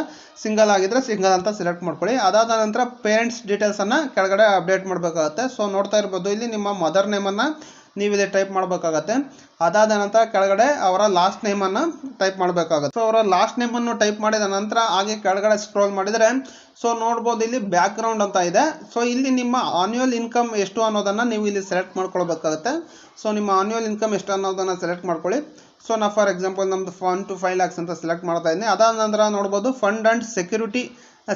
ಸಿಂಗಲ್ ಆಗಿದ್ರೆ ಸಿಂಗಲ್ ಅಂತ ಸೆಲೆಕ್ಟ್ ಮಾಡ್ಕೊಳ್ಳಿ. ಅದಾದ ನಂತರ ಪೇರೆಂಟ್ಸ್ ಡೀಟೇಲ್ಸನ್ನು ಕೆಳಗಡೆ ಅಪ್ಡೇಟ್ ಮಾಡಬೇಕಾಗುತ್ತೆ. ಸೊ ನೋಡ್ತಾ ಇರ್ಬೋದು. ಇಲ್ಲಿ ನಿಮ್ಮ ಮದರ್ ನೇಮನ್ನು ನೀವು ಇದೇ ಟೈಪ್ ಮಾಡಬೇಕಾಗತ್ತೆ. ಅದಾದ ನಂತರ ಕೆಳಗಡೆ ಅವರ ಲಾಸ್ಟ್ ನೇಮನ್ನು ಟೈಪ್ ಮಾಡಬೇಕಾಗುತ್ತೆ. ಸೊ ಅವರ ಲಾಸ್ಟ್ ನೇಮನ್ನು ಟೈಪ್ ಮಾಡಿದ ನಂತರ ಹಾಗೆ ಕೆಳಗಡೆ ಸ್ಕ್ರೋಲ್ ಮಾಡಿದರೆ ಸೊ ನೋಡ್ಬೋದು ಇಲ್ಲಿ ಬ್ಯಾಕ್ ಗ್ರೌಂಡ್ ಅಂತ ಇದೆ. ಸೊ ಇಲ್ಲಿ ನಿಮ್ಮ ಆನ್ಯುವಲ್ ಇನ್ಕಮ್ ಎಷ್ಟು ಅನ್ನೋದನ್ನು ನೀವು ಇಲ್ಲಿ ಸೆಲೆಕ್ಟ್ ಮಾಡ್ಕೊಳ್ಬೇಕಾಗುತ್ತೆ. ಸೊ ನಿಮ್ಮ ಆನ್ಯುವಲ್ ಇನ್ಕಮ್ ಎಷ್ಟು ಅನ್ನೋದನ್ನು ಸೆಲೆಕ್ಟ್ ಮಾಡ್ಕೊಳ್ಳಿ. ಸೊ ನಾ ಫಾರ್ ಎಕ್ಸಾಂಪಲ್ ನಮ್ಮದು ಫಂಡ್ ಟು ಫೈವ್ ಲ್ಯಾಕ್ಸ್ ಅಂತ ಸೆಲೆಕ್ಟ್ ಮಾಡ್ತಾ ಇದ್ದೀನಿ ಅದಾದ ನಂತರ ನೋಡ್ಬೋದು fund and security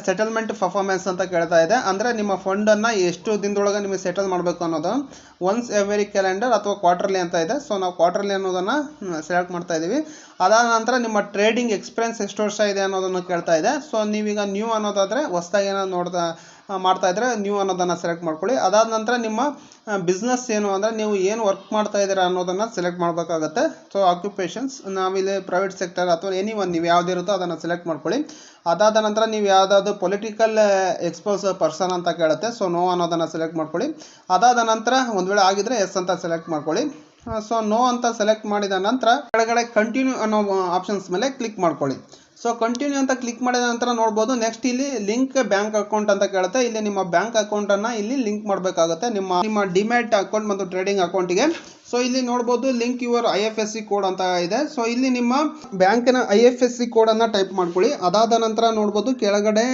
settlement performance ಅಂತ ಕೇಳ್ತಾ ಇದೆ. ಅಂದರೆ ನಿಮ್ಮ ಫಂಡನ್ನು ಎಷ್ಟು ದಿನದೊಳಗೆ ನಿಮಗೆ ಸೆಟಲ್ ಮಾಡಬೇಕು ಅನ್ನೋದು. ಒನ್ಸ್ ಎವರಿ ಕ್ಯಾಲೆಂಡರ್ ಅಥವಾ ಕ್ವಾರ್ಟರ್ಲಿ ಅಂತ ಇದೆ. ಸೊ ನಾವು ಕ್ವಾರ್ಟರ್ಲಿ ಅನ್ನೋದನ್ನು ಸೆಲೆಕ್ಟ್ ಮಾಡ್ತಾ ಇದ್ದೀವಿ ಅದಾದ ನಂತರ ನಿಮ್ಮ ಟ್ರೇಡಿಂಗ್ ಎಕ್ಸ್ಪೀರಿಯನ್ಸ್ ಎಷ್ಟು ವರ್ಷ ಇದೆ ಅನ್ನೋದನ್ನು ಕೇಳ್ತಾ ಇದೆ. ಸೊ ನೀವೀಗ ನ್ಯೂ ಅನ್ನೋದಾದರೆ ಹೊಸ್ದಾಗಿ ಏನೋ ನೋಡ್ತಾ ಮಾಡ್ತಾ ಇದ್ರೆ ನ್ಯೂ ಅನ್ನೋದನ್ನು ಸೆಲೆಕ್ಟ್ ಮಾಡ್ಕೊಳ್ಳಿ. ಅದಾದ ನಂತರ ನಿಮ್ಮ ಬಿಸ್ನೆಸ್ ಏನು ಅಂದರೆ ನೀವು ಏನು ವರ್ಕ್ ಮಾಡ್ತಾ ಇದ್ದೀರಾ ಅನ್ನೋದನ್ನು ಸೆಲೆಕ್ಟ್ ಮಾಡಬೇಕಾಗತ್ತೆ. ಸೊ ಆಕ್ಯುಪೇಷನ್ಸ್ ನಾವಿಲ್ಲಿ ಪ್ರೈವೇಟ್ ಸೆಕ್ಟರ್ ಅಥವಾ ಎನಿ ಒನ್ ನೀವು ಯಾವುದಿರುತ್ತೋ ಅದನ್ನು ಸೆಲೆಕ್ಟ್ ಮಾಡ್ಕೊಳ್ಳಿ. ಅದಾದ ನಂತರ ನೀವು ಯಾವುದಾದ್ರು ಪೊಲಿಟಿಕಲ್ ಎಕ್ಸ್ಪೋಸ್ ಪರ್ಸನ್ ಅಂತ ಕೇಳುತ್ತೆ ಸೊ ನೋ ಅನ್ನೋದನ್ನು ಸೆಲೆಕ್ಟ್ ಮಾಡ್ಕೊಳ್ಳಿ. ಅದಾದ ನಂತರ ಒಂದು ವೇಳೆ ಆಗಿದ್ರೆ ಎಸ್ ಅಂತ ಸೆಲೆಕ್ಟ್ ಮಾಡ್ಕೊಳ್ಳಿ. ಸೊ ನೋ ಅಂತ ಸೆಲೆಕ್ಟ್ ಮಾಡಿದ ನಂತರ ಕೆಳಗಡೆ ಕಂಟಿನ್ಯೂ ಅನ್ನೋ ಆಪ್ಷನ್ಸ್ ಮೇಲೆ ಕ್ಲಿಕ್ ಮಾಡ್ಕೊಳ್ಳಿ. ಸೊ ಕಂಟಿನ್ಯೂ ಅಂತ ಕ್ಲಿಕ್ ಮಾಡಿದ ನಂತರ ನೋಡ್ಬೋದು ನೆಕ್ಸ್ಟ್ ಇಲ್ಲಿ ಲಿಂಕ್ ಬ್ಯಾಂಕ್ ಅಕೌಂಟ್ ಅಂತ ಕೇಳುತ್ತೆ. ಇಲ್ಲಿ ನಿಮ್ಮ ಬ್ಯಾಂಕ್ ಅಕೌಂಟನ್ನು ಇಲ್ಲಿ ಲಿಂಕ್ ಮಾಡಬೇಕಾಗುತ್ತೆ. ನಿಮ್ಮ ನಿಮ್ಮ ಡಿಮ್ಯಾಟ್ ಅಕೌಂಟ್ ಮತ್ತು ಟ್ರೇಡಿಂಗ್ ಅಕೌಂಟಿಗೆ ಸೊ ಇಲ್ಲಿ ನೋಡ್ಬೋದು link your I F S C code ಅಂತ ಇದೆ. ಸೊ ಇಲ್ಲಿ ನಿಮ್ಮ ಬ್ಯಾಂಕಿನ ಐ ಎಫ್ ಎಸ್ ಸಿ ಕೋಡನ್ನು ಟೈಪ್ ಮಾಡ್ಕೊಳ್ಳಿ. ಅದಾದ ನಂತರ ನೋಡ್ಬೋದು ಕೆಳಗಡೆ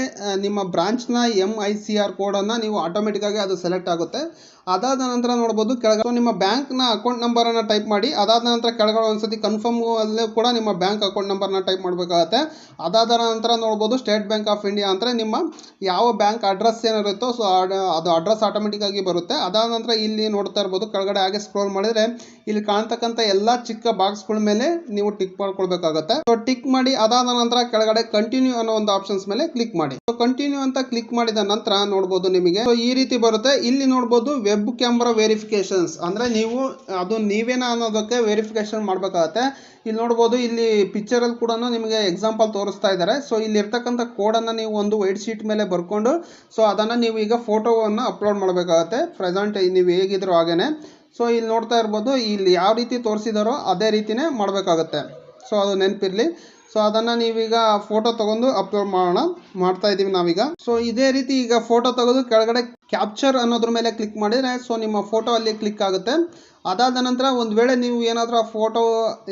ನಿಮ್ಮ ಬ್ರಾಂಚ್ನ ಎಂ ಐ ಸಿ ಆರ್ ಕೋಡನ್ನು ನೀವು ಆಟೋಮೆಟಿಕ್ಕಾಗಿ ಅದು ಸೆಲೆಕ್ಟ್ ಆಗುತ್ತೆ. ಅದಾದ ನಂತರ ನೋಡ್ಬೋದು ಕೆಳಗಡೆ ನಿಮ್ಮ ಬ್ಯಾಂಕ್ನ ಅಕೌಂಟ್ ನಂಬರನ್ನು ಟೈಪ್ ಮಾಡಿ. ಅದಾದ ನಂತರ ಕೆಳಗಡೆ ಒಂದ್ಸತಿ ಕನ್ಫರ್ಮ್ ಅಲ್ಲೂ ಕೂಡ ನಿಮ್ಮ ಬ್ಯಾಂಕ್ ಅಕೌಂಟ್ ನಂಬರ್ನ ಟೈಪ್ ಮಾಡಬೇಕಾಗತ್ತೆ. ಅದಾದ ನಂತರ ನೋಡ್ಬೋದು ಸ್ಟೇಟ್ ಬ್ಯಾಂಕ್ ಆಫ್ ಇಂಡಿಯಾ ಅಂದರೆ ನಿಮ್ಮ ಯಾವ ಬ್ಯಾಂಕ್ ಅಡ್ರೆಸ್ ಏನಿರುತ್ತೋ ಸೊ ಅದು ಅಡ್ರೆಸ್ ಆಟೋಮೆಟಿಕ್ ಆಗಿ ಬರುತ್ತೆ. ಅದಾದ ನಂತರ ಇಲ್ಲಿ ನೋಡ್ತಾ ಇರ್ಬೋದು, ಕೆಳಗಡೆ ಹಾಗೆ ಸ್ಕ್ರೋಲ್ ಮಾಡಿದರೆ ಇಲ್ಲಿ ಕಾಣ್ತಕ್ಕಂಥ ಎಲ್ಲ ಚಿಕ್ಕ ಬಾಕ್ಸ್ಗಳ ಮೇಲೆ ನೀವು ಟಿಕ್ ಮಾಡ್ಕೊಳ್ಬೇಕಾಗತ್ತೆ. ಸೊ ಟಿಕ್ ಮಾಡಿ ಅದಾದ ನಂತರ ಕೆಳಗಡೆ ಕಂಟಿನ್ಯೂ ಅನ್ನೋ ಒಂದು ಆಪ್ಷನ್ಸ್ ಮೇಲೆ ಕ್ಲಿಕ್ ಮಾಡಿ. ಸೊ ಕಂಟಿನ್ಯೂ ಅಂತ ಕ್ಲಿಕ್ ಮಾಡಿದ ನಂತರ ನೋಡಬಹುದು ನಿಮಗೆ. ಸೊ ಈ ರೀತಿ ಬರುತ್ತೆ. ಇಲ್ಲಿ ನೋಡಬಹುದು ವೆಬ್ ಕ್ಯಾಮ್ರಾ ವೆರಿಫಿಕೇಶನ್ಸ್ ಅಂದ್ರೆ ನೀವು, ಅದು ನೀವೇನ ಅನ್ನೋದಕ್ಕೆ ವೆರಿಫಿಕೇಶನ್ ಮಾಡಬೇಕಾಗತ್ತೆ. ಇಲ್ಲಿ ನೋಡಬಹುದು ಇಲ್ಲಿ ಪಿಕ್ಚರಲ್ಲಿ ಕೂಡ ನಿಮಗೆ ಎಕ್ಸಾಂಪಲ್ ತೋರಿಸ್ತಾ ಇದ್ದಾರೆ. ಸೊ ಇಲ್ಲಿ ಇರ್ತಕ್ಕಂಥ ಅನ್ನ ನೀವು ಒಂದು ವೈಟ್ ಶೀಟ್ ಮೇಲೆ ಬರ್ಕೊಂಡು ಸೊ ಅದನ್ನ ನೀವು ಈಗ ಫೋಟೋವನ್ನು ಅಪ್ಲೋಡ್ ಮಾಡಬೇಕಾಗತ್ತೆ. ಪ್ರೆಸೆಂಟ್ ನೀವು ಹೇಗಿದ್ರು ಹಾಗೇನೆ. ಸೊ ಇಲ್ಲಿ ನೋಡ್ತಾ ಇರ್ಬೋದು, ಇಲ್ಲಿ ಯಾವ ರೀತಿ ತೋರಿಸಿದಾರೋ ಅದೇ ರೀತಿನೇ ಮಾಡಬೇಕಾಗತ್ತೆ. ಸೊ ಅದು ನೆನಪಿರಲಿ. ಸೊ ಅದನ್ನು ನೀವೀಗ ಫೋಟೋ ತಗೊಂಡು ಅಪ್ಲೋಡ್ ಮಾಡೋಣ. ಮಾಡ್ತಾ ಇದ್ದೀವಿ ನಾವೀಗ. ಸೊ ಇದೇ ರೀತಿ ಈಗ ಫೋಟೋ ತೆಗೆದು ಕೆಳಗಡೆ ಕ್ಯಾಪ್ಚರ್ ಅನ್ನೋದ್ರ ಮೇಲೆ ಕ್ಲಿಕ್ ಮಾಡಿದರೆ ಸೊ ನಿಮ್ಮ ಫೋಟೋ ಅಲ್ಲಿ ಕ್ಲಿಕ್ ಆಗುತ್ತೆ. ಅದಾದ ನಂತರ ಒಂದು ವೇಳೆ ನೀವು ಏನಾದರೂ ಆ ಫೋಟೋ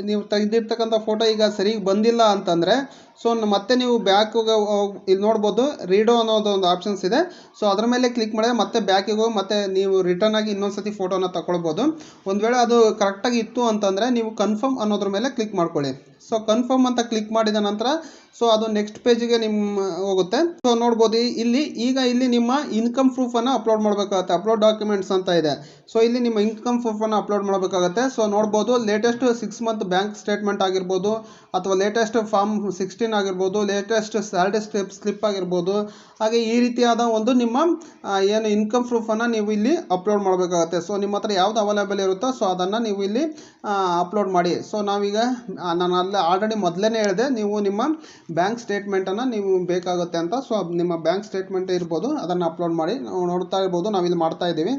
ನೀವು ತೆಗೆದಿರ್ತಕ್ಕಂಥ ಫೋಟೋ ಈಗ ಸರಿಗೆ ಬಂದಿಲ್ಲ ಅಂತಂದರೆ ಸೊ ಮತ್ತೆ ನೀವು ಬ್ಯಾಕಿಗೆ ಇಲ್ಲಿ ನೋಡ್ಬೋದು ರೀಡೋ ಅನ್ನೋದು ಒಂದು ಆಪ್ಷನ್ಸ್ ಇದೆ. ಸೊ ಅದ್ರ ಮೇಲೆ ಕ್ಲಿಕ್ ಮಾಡಿದ್ರೆ ಮತ್ತೆ ಬ್ಯಾಕಿಗೆ ಹೋಗಿ ಮತ್ತೆ ನೀವು ರಿಟರ್ನ್ ಆಗಿ ಇನ್ನೊಂದ್ಸತಿ ಫೋಟೋನ ತಗೊಳ್ಬೋದು ಒಂದು ವೇಳೆ ಅದು ಕರೆಕ್ಟಾಗಿ ಇತ್ತು ಅಂತಂದರೆ ನೀವು ಕನ್ಫರ್ಮ್ ಅನ್ನೋದ್ರ ಮೇಲೆ ಕ್ಲಿಕ್ ಮಾಡ್ಕೊಳ್ಳಿ. ಸೊ ಕನ್ಫರ್ಮ್ ಅಂತ ಕ್ಲಿಕ್ ಮಾಡಿದ ನಂತರ ಸೊ ಅದು ನೆಕ್ಸ್ಟ್ ಪೇಜಿಗೆ ನಿಮ್ಮ ಹೋಗುತ್ತೆ. ಸೊ ನೋಡ್ಬೋದು, ಇಲ್ಲಿ, ಈಗ ಇಲ್ಲಿ ನಿಮ್ಮ ಇನ್ಕಮ್ ಪ್ರೂಫನ್ನು ಅಪ್ಲೋಡ್ ಮಾಡಬೇಕಾಗುತ್ತೆ. ಅಪ್ಲೋಡ್ ಡಾಕ್ಯುಮೆಂಟ್ಸ್ ಅಂತ ಇದೆ. ಸೊ ಇಲ್ಲಿ ನಿಮ್ಮ ಇನ್ಕಮ್ ಪ್ರೂಫನ್ನು ಅಪ್ಲೋಡ್ ಮಾಡಬೇಕಾಗುತ್ತೆ. ಸೊ ನೋಡ್ಬೋದು latest six month bank statement ಆಗಿರ್ಬೋದು, ಅಥವಾ ಲೇಟೆಸ್ಟ್ ಫಾರ್ಮ್ ಸಿಕ್ಸ್ಟೀನ್ ಆಗಿರ್ಬೋದು ಲೇಟೆಸ್ಟ್ ಸ್ಯಾಲ್ರಿ ಸ್ಲಿಪ್ ಸ್ಲಿಪ್ ಆಗಿರ್ಬೋದು, ಹಾಗೆ ಈ ರೀತಿಯಾದ ಒಂದು ನಿಮ್ಮ ಏನು ಇನ್ಕಮ್ ಪ್ರೂಫನ್ನು ನೀವು ಇಲ್ಲಿ ಅಪ್ಲೋಡ್ ಮಾಡಬೇಕಾಗತ್ತೆ. ಸೊ ನಿಮ್ಮ ಹತ್ರ ಯಾವುದು ಅವೈಲೇಬಲ್ ಇರುತ್ತೋ ಸೊ ಅದನ್ನು ನೀವು ಇಲ್ಲಿ ಅಪ್ಲೋಡ್ ಮಾಡಿ. ಸೊ ನಾವೀಗ ನಾನು ಅಲ್ಲಿ ಆಲ್ರೆಡಿ ಮೊದಲೇ ಹೇಳಿದೆ, ನೀವು ನಿಮ್ಮ ಬ್ಯಾಂಕ್ ಸ್ಟೇಟ್ಮೆಂಟನ್ನು ನೀವು ಬೇಕಾಗುತ್ತೆ ಅಂತ. ಸೊ ನಿಮ್ಮ ಬ್ಯಾಂಕ್ ಸ್ಟೇಟ್ಮೆಂಟ್ ಇರ್ಬೋದು, ಅದನ್ನು ಅಪ್ಲೋಡ್ ಮಾಡಿ. ನಾವು ನೋಡ್ತಾ ಇರ್ಬೋದು, ನಾವಿಲ್ಲಿ ಮಾಡ್ತಾ ಇದ್ದೀವಿ.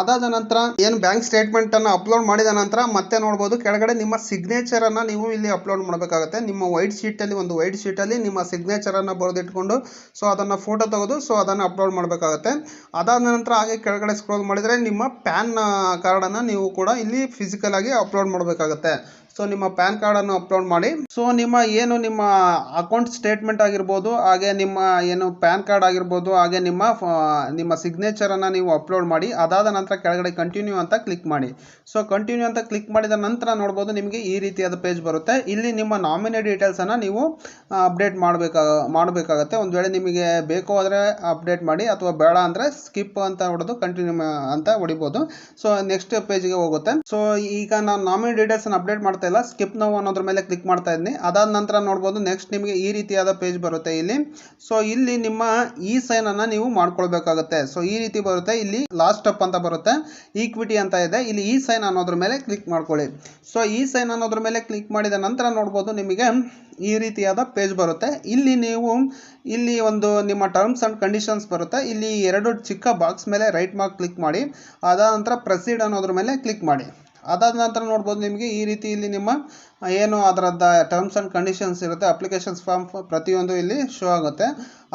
ಅದಾದ ನಂತರ ಏನು ಬ್ಯಾಂಕ್ ಸ್ಟೇಟ್ಮೆಂಟನ್ನು ಅಪ್ಲೋಡ್ ಮಾಡಿದ ನಂತರ ಮತ್ತೆ ನೋಡ್ಬೋದು, ಕೆಳಗಡೆ ನಿಮ್ಮ ಸಿಗ್ನೇಚರನ್ನು ನೀವು ಇಲ್ಲಿ ಅಪ್ಲೋಡ್ ಮಾಡಬೇಕಾಗುತ್ತೆ. ನಿಮ್ಮ ವೈಟ್ ಶೀಟಲ್ಲಿ ಒಂದು ವೈಟ್ ಶೀಟಲ್ಲಿ ನಿಮ್ಮ ಸಿಗ್ನೇಚರನ್ನು ಬರೆದಿಟ್ಕೊಂಡು ಸೊ ಅದನ್ನು ಫೋಟೋ ತೆಗೆದು ಸೊ ಅದನ್ನು ಅಪ್ಲೋಡ್ ಮಾಡಬೇಕಾಗುತ್ತೆ. ಅದಾದ ನಂತರ ಹಾಗೆ ಕೆಳಗಡೆ ಸ್ಕ್ರೋಲ್ ಮಾಡಿದರೆ ನಿಮ್ಮ ಪ್ಯಾನ್ ಕಾರ್ಡನ್ನು ನೀವು ಕೂಡ ಇಲ್ಲಿ ಫಿಸಿಕಲ್ ಆಗಿ ಅಪ್ಲೋಡ್ ಮಾಡಬೇಕಾಗುತ್ತೆ. ಸೊ ನಿಮ್ಮ ಪ್ಯಾನ್ ಕಾರ್ಡ್ ಅನ್ನು ಅಪ್ಲೋಡ್ ಮಾಡಿ. ಸೊ ನಿಮ್ಮ ಏನು ನಿಮ್ಮ ಅಕೌಂಟ್ ಸ್ಟೇಟ್ಮೆಂಟ್ ಆಗಿರ್ಬೋದು, ಹಾಗೆ ನಿಮ್ಮ ಏನು ಪ್ಯಾನ್ ಕಾರ್ಡ್ ಆಗಿರ್ಬೋದು, ಹಾಗೆ ನಿಮ್ಮ ನಿಮ್ಮ ಸಿಗ್ನೇಚರ್ ಅನ್ನ ನೀವು ಅಪ್ಲೋಡ್ ಮಾಡಿ. ಅದಾದ ನಂತರ ಕೆಳಗಡೆ ಕಂಟಿನ್ಯೂ ಅಂತ ಕ್ಲಿಕ್ ಮಾಡಿ. ಸೊ ಕಂಟಿನ್ಯೂ ಅಂತ ಕ್ಲಿಕ್ ಮಾಡಿದ ನಂತರ ನೋಡ್ಬೋದು ನಿಮಗೆ ಈ ರೀತಿಯಾದ ಪೇಜ್ ಬರುತ್ತೆ. ಇಲ್ಲಿ ನಿಮ್ಮ ನಾಮಿನಿ ಅನ್ನ ನೀವು ಅಪ್ಡೇಟ್ ಮಾಡಬೇಕಾಗ ಮಾಡಬೇಕಾಗತ್ತೆ. ಒಂದು ವೇಳೆ ನಿಮಗೆ ಬೇಕು ಆದರೆ ಅಪ್ಡೇಟ್ ಮಾಡಿ, ಅಥವಾ ಬೇಡ ಅಂದ್ರೆ ಸ್ಕಿಪ್ ಅಂತ ಹೊಡೆದು ಕಂಟಿನ್ಯೂ ಅಂತ ಹೊಡಿಬಹುದು ಸೊ ನೆಕ್ಸ್ಟ್ ಪೇಜ್ಗೆ ಹೋಗುತ್ತೆ. ಸೊ ಈಗ ನಾನು ನಾಮಿನಿ ಡೀಟೇಲ್ಸನ್ನು ಅಪ್ಡೇಟ್ ಮಾಡ್ತಾ ಇಲ್ಲ. ಸ್ಕಿಪ್ ನೋವು ಅನ್ನೋದ್ರ ಮೇಲೆ ಕ್ಲಿಕ್ ಮಾಡ್ತಾ ಇದ್ದೀನಿ. ಅದಾದ ನಂತರ ನೋಡ್ಬೋದು ನೆಕ್ಸ್ಟ್ ನಿಮಗೆ ಈ ರೀತಿಯಾದ ಪೇಜ್ ಬರುತ್ತೆ ಇಲ್ಲಿ. ಸೊ ಇಲ್ಲಿ ನಿಮ್ಮ ಈ ಸೈನ್ ಅನ್ನ ನೀವು ಮಾಡ್ಕೊಳ್ಬೇಕಾಗುತ್ತೆ. ಸೊ ಈ ರೀತಿ ಬರುತ್ತೆ. ಇಲ್ಲಿ ಲಾಸ್ಟ್ ಸ್ಟೆಪ್ ಅಂತ ಬರುತ್ತೆ. ಈಕ್ವಿಟಿ ಅಂತ ಇದೆ. ಇಲ್ಲಿ ಈ ಸೈನ್ ಅನ್ನೋದ್ರ ಮೇಲೆ ಕ್ಲಿಕ್ ಮಾಡ್ಕೊಳ್ಳಿ. ಸೊ ಈ ಸೈನ್ ಅನ್ನೋದ್ರ ಮೇಲೆ ಕ್ಲಿಕ್ ಮಾಡಿದ ನಂತರ ನೋಡ್ಬೋದು ನಿಮಗೆ ಈ ರೀತಿಯಾದ ಪೇಜ್ ಬರುತ್ತೆ. ಇಲ್ಲಿ ನೀವು, ಇಲ್ಲಿ ಒಂದು ನಿಮ್ಮ ಟರ್ಮ್ಸ್ ಆ್ಯಂಡ್ ಕಂಡೀಷನ್ಸ್ ಬರುತ್ತೆ. ಇಲ್ಲಿ ಎರಡು ಚಿಕ್ಕ ಬಾಕ್ಸ್ ಮೇಲೆ ರೈಟ್ ಮಾರ್ಕ್ ಕ್ಲಿಕ್ ಮಾಡಿ. ಅದಾದ ನಂತರ ಪ್ರೊಸೀಡ್ ಅನ್ನೋದ್ರ ಮೇಲೆ ಕ್ಲಿಕ್ ಮಾಡಿ. ಅದಾದ ನಂತರ ನೋಡ್ಬೋದು ನಿಮಗೆ ಈ ರೀತಿ ಇಲ್ಲಿ ನಿಮ್ಮ ಏನು ಅದರದ್ದು ಟರ್ಮ್ಸ್ ಆ್ಯಂಡ್ ಕಂಡೀಷನ್ಸ್ ಇರುತ್ತೆ ಅಪ್ಲಿಕೇಶನ್ಸ್ ಫಾರ್ಮ್ ಪ್ರತಿಯೊಂದು ಇಲ್ಲಿ ಶೋ ಆಗುತ್ತೆ.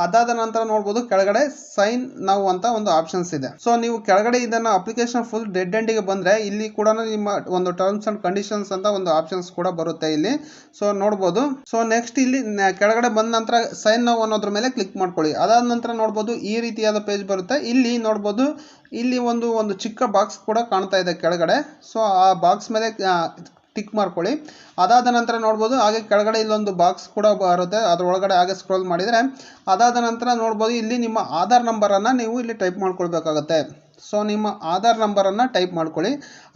ಅದಾದ ನಂತರ ನೋಡ್ಬೋದು ಕೆಳಗಡೆ ಸೈನ್ ನಾವು ಅಂತ ಒಂದು ಆಪ್ಷನ್ಸ್ ಇದೆ. ಸೊ ನೀವು ಕೆಳಗಡೆ ಇದನ್ನು ಅಪ್ಲಿಕೇಶನ್ ಫುಲ್ ಡೆಡ್ ಎಂಡಿಗೆ ಬಂದರೆ ಇಲ್ಲಿ ಕೂಡ ನಿಮ್ಮ ಒಂದು ಟರ್ಮ್ಸ್ ಆ್ಯಂಡ್ ಕಂಡೀಷನ್ಸ್ ಅಂತ ಒಂದು ಆಪ್ಷನ್ಸ್ ಕೂಡ ಬರುತ್ತೆ ಇಲ್ಲಿ. ಸೊ ನೋಡ್ಬೋದು. ಸೊ ನೆಕ್ಸ್ಟ್ ಇಲ್ಲಿ ಕೆಳಗಡೆ ಬಂದ ನಂತರ ಸೈನ್ ನಾವು ಅನ್ನೋದ್ರ ಮೇಲೆ ಕ್ಲಿಕ್ ಮಾಡ್ಕೊಳ್ಳಿ. ಅದಾದ ನಂತರ ನೋಡ್ಬೋದು ಈ ರೀತಿಯಾದ ಪೇಜ್ ಬರುತ್ತೆ. ಇಲ್ಲಿ ನೋಡ್ಬೋದು, ಇಲ್ಲಿ ಒಂದು ಒಂದು ಚಿಕ್ಕ ಬಾಕ್ಸ್ ಕೂಡ ಕಾಣ್ತಾ ಇದೆ ಕೆಳಗಡೆ. ಸೊ ಆ ಬಾಕ್ಸ್ ಮೇಲೆ ಟಿಕ್ ಮಾಡ್ಕೊಳ್ಳಿ. ಅದಾದ ನಂತರ ನೋಡ್ಬೋದು, ಹಾಗೆ ಕೆಳಗಡೆ ಇಲ್ಲೊಂದು ಬಾಕ್ಸ್ ಕೂಡ ಬರುತ್ತೆ. ಅದರ ಒಳಗಡೆ ಹಾಗೆ ಸ್ಕ್ರೋಲ್ ಮಾಡಿದರೆ, ಅದಾದ ನಂತರ ನೋಡ್ಬೋದು, ಇಲ್ಲಿ ನಿಮ್ಮ ಆಧಾರ್ ನಂಬರನ್ನು ನೀವು ಇಲ್ಲಿ ಟೈಪ್ ಮಾಡ್ಕೊಳ್ಬೇಕಾಗತ್ತೆ. ಸೊ ನಿಮ್ಮ ಆಧಾರ್ ನಂಬರನ್ನು ಟೈಪ್ ಮಾಡ್ಕೊಳ್ಳಿ.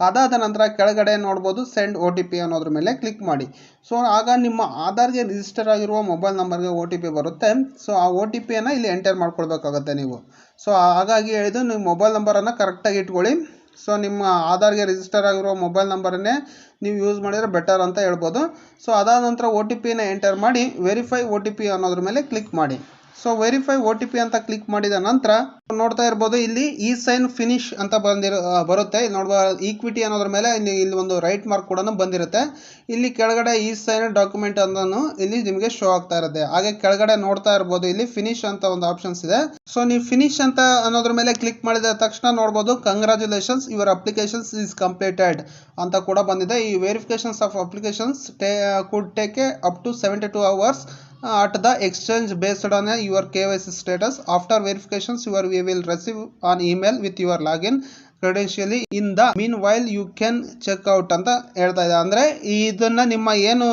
ಅದಾದ ನಂತರ ಕೆಳಗಡೆ ನೋಡ್ಬೋದು ಸೆಂಡ್ ಒ ಟಿ ಪಿ ಅನ್ನೋದ್ರ ಮೇಲೆ ಕ್ಲಿಕ್ ಮಾಡಿ. ಸೊ ಆಗ ನಿಮ್ಮ ಆಧಾರ್ಗೆ ರಿಜಿಸ್ಟರ್ ಆಗಿರುವ ಮೊಬೈಲ್ ನಂಬರ್ಗೆ ಒ ಟಿ ಪಿ ಬರುತ್ತೆ. ಸೊ ಆ ಒ ಟಿ ಪಿಯನ್ನು ಇಲ್ಲಿ ಎಂಟರ್ ಮಾಡ್ಕೊಳ್ಬೇಕಾಗತ್ತೆ ನೀವು. ಸೊ ಹಾಗಾಗಿ ಹೇಳಿದ್ದು, ನೀವು ಮೊಬೈಲ್ ನಂಬರನ್ನು ಕರೆಕ್ಟಾಗಿ ಇಟ್ಕೊಳ್ಳಿ. ಸೊ ನಿಮ್ಮ ಆಧಾರ್ಗೆ ರಿಜಿಸ್ಟರ್ ಆಗಿರೋ ಮೊಬೈಲ್ ನಂಬರನ್ನೇ ನೀವು ಯೂಸ್ ಮಾಡಿದರೆ ಬೆಟರ್ ಅಂತ ಹೇಳ್ಬೋದು. ಸೊ ಅದಾದ ನಂತರ ಒ ಟಿ ಪಿನ ಎಂಟರ್ ಮಾಡಿ ವೆರಿಫೈ ಒ ಟಿ ಪಿ ಅನ್ನೋದ್ರ ಮೇಲೆ ಕ್ಲಿಕ್ ಮಾಡಿ. So verify O T P ಅಂತ ಕ್ಲಿಕ್ ಮಾಡಿದ ನಂತರ ನೋಡ್ತಾ ಇರ್ಬೋದು, ಇಲ್ಲಿ ಇ ಸೈನ್ ಫಿನಿಶ್ ಅಂತ ಬಂದಿರ ಬರುತ್ತೆ. ಇಲ್ಲಿ ನೋಡುವ ಈಕ್ವಿಟಿ ಅನ್ನೋದ್ರ ಮೇಲೆ ಇಲ್ಲಿ ಇಲ್ಲಿ ಒಂದು ರೈಟ್ ಮಾರ್ಕ್ ಕೂಡ ಬಂದಿರುತ್ತೆ. ಇಲ್ಲಿ ಕೆಳಗಡೆ ಇ ಸೈನ್ ಡಾಕ್ಯುಮೆಂಟ್ ಅನ್ನೋನು ಇಲ್ಲಿ ನಿಮಗೆ ಶೋ ಆಗ್ತಾ ಇರುತ್ತೆ. ಹಾಗೆ ಕೆಳಗಡೆ ನೋಡ್ತಾ ಇರ್ಬೋದು, ಇಲ್ಲಿ ಫಿನಿಶ್ ಅಂತ ಒಂದು ಆಪ್ಷನ್ಸ್ ಇದೆ. ಸೊ ನೀವು ಫಿನಿಶ್ ಅಂತ ಅನ್ನೋದ್ರ ಮೇಲೆ ಕ್ಲಿಕ್ ಮಾಡಿದ ತಕ್ಷಣ ನೋಡ್ಬೋದು congratulations your applications is completed ಅಂತ ಕೂಡ ಬಂದಿದೆ. ಈ verifications of applications tea could take up to seventy two hours at the exchange based on your KYC status. After verifications, you will receive an email with your login credentially the meanwhile you can check out ಅಂತ ಹೇಳ್ತಾ ಇದೆ ಅಂದರೆ ಇದನ್ನ ನಿಮ್ಮ ಏನು,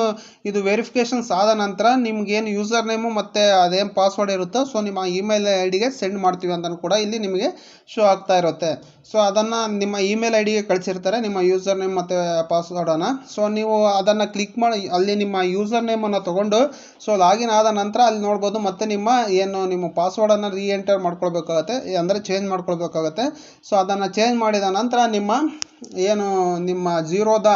ಇದು verifications ಆದ ನಂತರ ನಿಮ್ಗೆ ಏನು ಯೂಸರ್ ನೇಮು ಮತ್ತು ಅದೇನು ಪಾಸ್ವರ್ಡ್ ಇರುತ್ತೋ ಸೊ ನಿಮ್ಮ ಇಮೇಲ್ ಐ ಡಿಗೆ ಸೆಂಡ್ ಮಾಡ್ತೀವಿ ಅಂತ ಕೂಡ ಇಲ್ಲಿ ನಿಮಗೆ ಶೋ ಆಗ್ತಾ ಇರುತ್ತೆ. ಸೊ ಅದನ್ನು ನಿಮ್ಮ ಇಮೇಲ್ ಐ ಡಿಗೆ ಕಳಿಸಿರ್ತಾರೆ, ನಿಮ್ಮ ಯೂಸರ್ ನೇಮ್ ಮತ್ತು ಪಾಸ್ವರ್ಡನ್ನು ಸೊ ನೀವು ಅದನ್ನು ಕ್ಲಿಕ್ ಮಾಡಿ, ಅಲ್ಲಿ ನಿಮ್ಮ ಯೂಸರ್ ನೇಮನ್ನು ತೊಗೊಂಡು ಸೊ ಲಾಗಿನ್ ಆದ ನಂತರ ಅಲ್ಲಿ ನೋಡ್ಬೋದು ಮತ್ತೆ ನಿಮ್ಮ ಏನು, ನಿಮ್ಮ ಪಾಸ್ವರ್ಡನ್ನು ರೀ ಎಂಟರ್ ಮಾಡ್ಕೊಳ್ಬೇಕಾಗತ್ತೆ, ಅಂದರೆ ಚೇಂಜ್ ಮಾಡ್ಕೊಳ್ಬೇಕಾಗತ್ತೆ. ಸೊ ಅದನ್ನು ಚೇಂಜ್ ಮಾಡಿದ ನಂತರ ನಿಮ್ಮ ಏನು ನಿಮ್ಮ Zerodha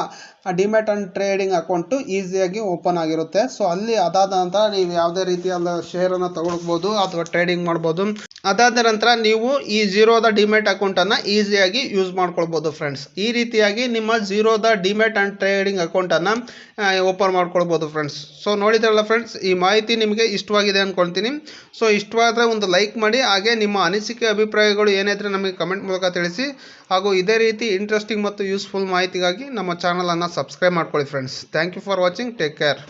demat and trading account ಈಸಿಯಾಗಿ ಓಪನ್ ಆಗಿರುತ್ತೆ. ಸೊ ಅಲ್ಲಿ ಅದಾದ ನಂತರ ನೀವು ಯಾವುದೇ ರೀತಿಯಾದ ಶೇರನ್ನು ತಗೊಳ್ಬೋದು ಅಥವಾ ಟ್ರೇಡಿಂಗ್ ಮಾಡ್ಬೋದು. ಅದಾದ ನಂತರ ನೀವು ಈ ಜೀರೋದ ಡಿಮ್ಯಾಟ್ ಅಕೌಂಟನ್ನು ಈಸಿಯಾಗಿ ಯೂಸ್ ಮಾಡ್ಕೊಳ್ಬೋದು ಫ್ರೆಂಡ್ಸ್. ಈ ರೀತಿಯಾಗಿ ನಿಮ್ಮ ಜೀರೋದ ಡಿಮ್ಯಾಟ್ ಆ್ಯಂಡ್ ಟ್ರೇಡಿಂಗ್ ಅಕೌಂಟನ್ನು ಓಪನ್ ಮಾಡ್ಕೊಳ್ಬೋದು ಫ್ರೆಂಡ್ಸ್. ಸೊ ನೋಡಿದ್ರಲ್ಲ ಫ್ರೆಂಡ್ಸ್, ಈ ಮಾಹಿತಿ ನಿಮಗೆ ಇಷ್ಟವಾಗಿದೆ ಅಂದ್ಕೊಳ್ತೀನಿ ಸೊ ಇಷ್ಟವಾದರೆ ಒಂದು ಲೈಕ್ ಮಾಡಿ, ಹಾಗೆ ನಿಮ್ಮ ಅನಿಸಿಕೆ ಅಭಿಪ್ರಾಯಗಳು ಏನಿದ್ರೆ ನಮಗೆ ಕಮೆಂಟ್ ಮೂಲಕ ತಿಳಿಸಿ. ಹಾಗೂ ಇದೇ ರೀತಿ ಇಂಟ್ರೆಸ್ಟಿಂಗ್ ಮತ್ತು ಯೂಸ್ಫುಲ್ ಮಾಹಿತಿಗಾಗಿ ನಮ್ಮ ಚಾನಲನ್ನು ಸಬ್ಸ್ಕ್ರೈಬ್ ಮಾಡ್ಕೊಳ್ಳಿ friends. Thank you for watching take care